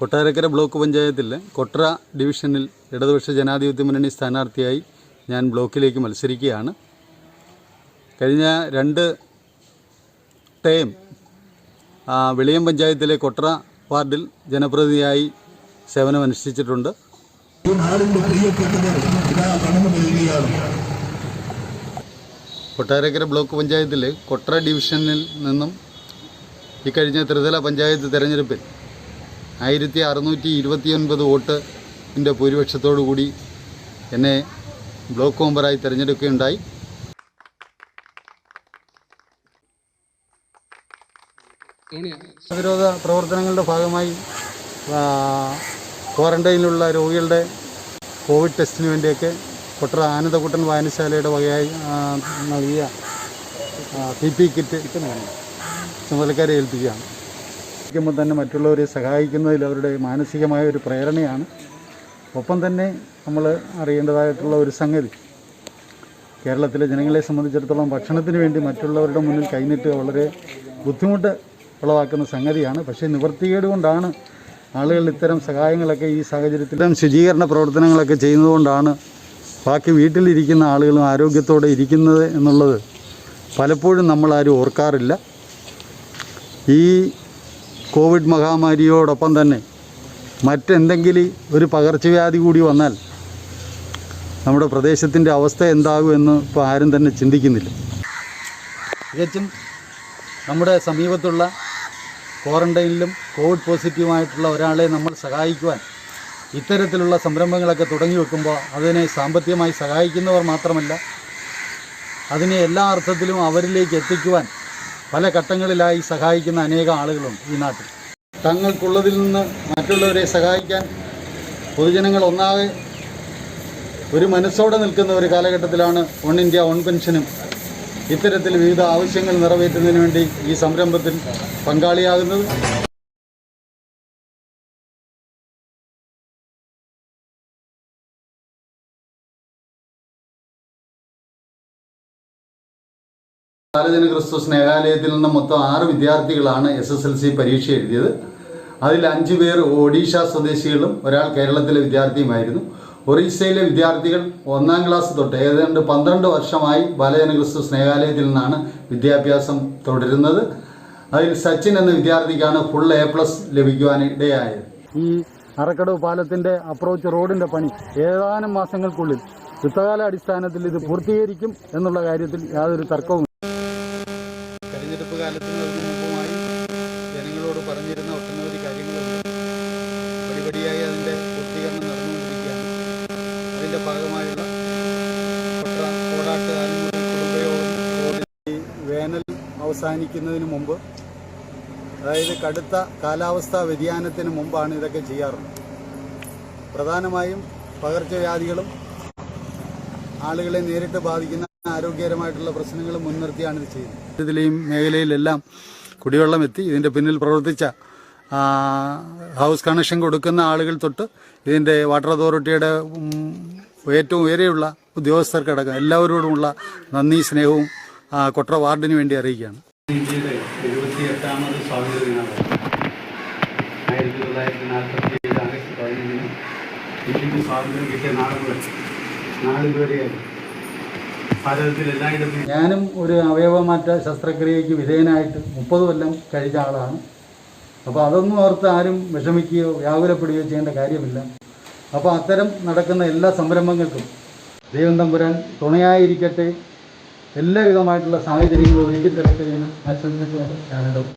Kottarakkara block പഞ്ചായത്തിലെ കൊട്ര ഡിവിഷനിൽ ഇടതുപക്ഷ ജനാധിപത്യ മുന്നണി സ്ഥാനാർത്ഥിയായി ഞാൻ ബ്ലോക്കിലേക്ക് മത്സരിക്കുകയാണ്. കഴിഞ്ഞ രണ്ട് ടേം വെളിയം പഞ്ചായത്തിലെ കൊട്ര വാർഡിൽ ജനപ്രതിനിധിയായി സേവനമനുഷ്ഠിച്ചിട്ടുണ്ട്. കൊട്ടാരക്കര ബ്ലോക്ക് പഞ്ചായത്തിലെ കൊട്ര ഡിവിഷനിൽ നിന്നും ഇക്കഴിഞ്ഞ ത്രിതല പഞ്ചായത്ത് തെരഞ്ഞെടുപ്പിൽ ആയിരത്തി അറുന്നൂറ്റി ഇരുപത്തിയൊൻപത് വോട്ടിന്റെ ഭൂരിപക്ഷത്തോടു കൂടി എന്നെ ബ്ലോക്ക് മെമ്പറായി തിരഞ്ഞെടുക്കുകയുണ്ടായി. പ്രതിരോധ പ്രവർത്തനങ്ങളുടെ ഭാഗമായി ക്വാറന്റൈനിലുള്ള രോഗികളുടെ കോവിഡ് ടെസ്റ്റിന് വേണ്ടിയൊക്കെ കൊട്ടറ ആനന്ദക്കുട്ടൻ വായനശാലയുടെ വകയായി നൽകിയ പി പി കിറ്റ് ചുമതലക്കാരെ ഏൽപ്പിക്കുകയാണ്. ഇരിക്കുമ്പോൾ തന്നെ മറ്റുള്ളവരെ സഹായിക്കുന്നതിൽ അവരുടെ മാനസികമായ ഒരു പ്രേരണയാണ്. ഒപ്പം തന്നെ നമ്മൾ അറിയേണ്ടതായിട്ടുള്ള ഒരു സംഗതി കേരളത്തിലെ ജനങ്ങളെ സംബന്ധിച്ചിടത്തോളം ഭക്ഷണത്തിന് വേണ്ടി മറ്റുള്ളവരുടെ മുന്നിൽ കൈനീട്ട് വളരെ ബുദ്ധിമുട്ട് ഉളവാക്കുന്ന സംഗതിയാണ്. പക്ഷേ നിവൃത്തികേട് കൊണ്ടാണ് ആളുകൾ ഇത്തരം സഹായങ്ങളൊക്കെ ഈ സാഹചര്യത്തിൽ ശുചീകരണ പ്രവർത്തനങ്ങളൊക്കെ ചെയ്യുന്നതുകൊണ്ടാണ് ബാക്കി വീട്ടിലിരിക്കുന്ന ആളുകളും ആരോഗ്യത്തോടെ ഇരിക്കുന്നത് എന്നുള്ളത് പലപ്പോഴും നമ്മളാരും ഓർക്കാറില്ല. ഈ കോവിഡ് മഹാമാരിയോടൊപ്പം തന്നെ മറ്റെന്തെങ്കിലും ഒരു പകർച്ചവ്യാധി കൂടി വന്നാൽ നമ്മുടെ പ്രദേശത്തിന്റെ അവസ്ഥ എന്താകും എന്ന് ഇപ്പോൾ ആരും തന്നെ ചിന്തിക്കുന്നില്ല. തികച്ചും നമ്മുടെ സമീപത്തുള്ള ക്വാറന്റൈനിലും കോവിഡ് പോസിറ്റീവായിട്ടുള്ള ഒരാളെ നമ്മൾ സഹായിക്കുവാൻ ഇത്തരത്തിലുള്ള സംരംഭങ്ങളൊക്കെ തുടങ്ങി വെക്കുമ്പോൾ അതിനെ സാമ്പത്തികമായി സഹായിക്കുന്നവർ മാത്രമല്ല അതിനെ എല്ലാ അർത്ഥത്തിലും അവരിലേക്ക് എത്തിക്കുവാൻ പല ഘട്ടങ്ങളിലായി സഹായിക്കുന്ന അനേകം ആളുകളുണ്ട് ഈ നാട്ടിൽ. തങ്ങൾക്കുള്ളതിൽ നിന്ന് മറ്റുള്ളവരെ സഹായിക്കാൻ പൊതുജനങ്ങൾ ഒന്നാകെ ഒരു മനസ്സോടെ നിൽക്കുന്ന ഒരു കാലഘട്ടത്തിലാണ് വൺ ഇന്ത്യ വൺ പെൻഷനും. ഇത്തരത്തിൽ വിവിധ ആവശ്യങ്ങൾ നിറവേറ്റുന്നതിന് വേണ്ടി ഈ സംരംഭത്തിൽ പങ്കാളിയാകുന്നത്. ബാലജന ക്രിസ്തു സ്നേഹാലയത്തിൽ നിന്ന് മൊത്തം ആറ് വിദ്യാർത്ഥികളാണ് എസ് എസ് എൽ സി പരീക്ഷ എഴുതിയത്. അതിൽ അഞ്ചു പേർ ഒഡീഷ സ്വദേശികളും ഒരാൾ കേരളത്തിലെ വിദ്യാർത്ഥിയുമായിരുന്നു. ഒറീസയിലെ വിദ്യാർത്ഥികൾ ഒന്നാം ക്ലാസ് തൊട്ട് ഏതാണ്ട് പന്ത്രണ്ട് വർഷമായി ബാലജന ക്രിസ്തു സ്നേഹാലയത്തിൽ നിന്നാണ് വിദ്യാഭ്യാസം തുടരുന്നത്. അതിൽ സച്ചിൻ എന്ന വിദ്യാർത്ഥിക്കാണ് ഫുൾ എ പ്ലസ് ലഭിക്കുവാൻ ഇടയായത്. ഈ അറക്കടവ് പാലത്തിന്റെ അപ്രോച്ച് റോഡിന്റെ പണി ഏതാനും മാസങ്ങൾക്കുള്ളിൽ യുദ്ധകാല അടിസ്ഥാനത്തിൽ ഇത് പൂർത്തീകരിക്കും എന്നുള്ള കാര്യത്തിൽ യാതൊരു തർക്കവും തെരഞ്ഞെടുപ്പ് നൽകുന്നതുമായി ജനങ്ങളോട് പറഞ്ഞിരുന്ന ഒട്ടനവധി കാര്യങ്ങളുണ്ട്. പടിപടിയായി അതിന്റെ പൂർത്തീകരണം നടന്നുകൊണ്ടിരിക്കുകയാണ്. അതിന്റെ ഭാഗമായുള്ള കോടാട്ട് ആലുമുറി കുടുംബയോഗം വേനൽ അവസാനിക്കുന്നതിന് മുമ്പ് അതായത് കടുത്ത കാലാവസ്ഥാ വ്യതിയാനത്തിന് മുമ്പാണ് ഇതൊക്കെ ചെയ്യാറുള്ളത്. പ്രധാനമായും പകർച്ചവ്യാധികളും ആളുകളെ നേരിട്ട് ബാധിക്കുന്ന ആരോഗ്യകരമായിട്ടുള്ള പ്രശ്നങ്ങൾ മുൻനിർത്തിയാണ് ഇത് ചെയ്യുന്നത്. ഇതിലെയും മേഖലയിലെല്ലാം കുടിവെള്ളം എത്തി. ഇതിന്റെ പിന്നിൽ പ്രവർത്തിച്ച ഹൗസ് കണക്ഷൻ കൊടുക്കുന്ന ആളുകൾ തൊട്ട് ഇതിന്റെ വാട്ടർ അതോറിറ്റിയുടെ ഏറ്റവും ഉയരെയുള്ള ഉദ്യോഗസ്ഥർക്കടക്കം എല്ലാവരോടുമുള്ള നന്ദി സ്നേഹവും കൊട്ര വാർഡിന് വേണ്ടി അറിയിക്കുകയാണ്. ഇന്ത്യയുടെ എഴുപത്തി എട്ടാമത് സ്വാതന്ത്ര്യ ദിനമാണ് ആയിരത്തി തൊള്ളായിരത്തി നാൽപ്പത്തി ഏഴ് ആഗസ്റ്റ് പതിനഞ്ചിന് ഇന്ത്യയ്ക്ക് സ്വാതന്ത്ര്യം കിട്ടിയ നാളുകൾ ഭാരതത്തിൽ എല്ലായിടത്തും ഞാനും ഒരു അവയവമാറ്റ ശസ്ത്രക്രിയയ്ക്ക് വിധേയനായിട്ട് മുപ്പത് കൊല്ലം കഴിച്ച ആളാണ്. അപ്പോൾ അതൊന്നും ഓർത്ത് ആരും വിഷമിക്കുകയോ വ്യാകുലപ്പെടുകയോ ചെയ്യേണ്ട കാര്യമില്ല. അപ്പോൾ അത്തരം നടക്കുന്ന എല്ലാ സംരംഭങ്ങൾക്കും ദൈവം തമ്പുരാൻ തുണയായിരിക്കട്ടെ. എല്ലാവിധമായിട്ടുള്ള സാഹചര്യങ്ങളും ഒരുക്കി തരട്ടെ എന്ന് ഞാനിടും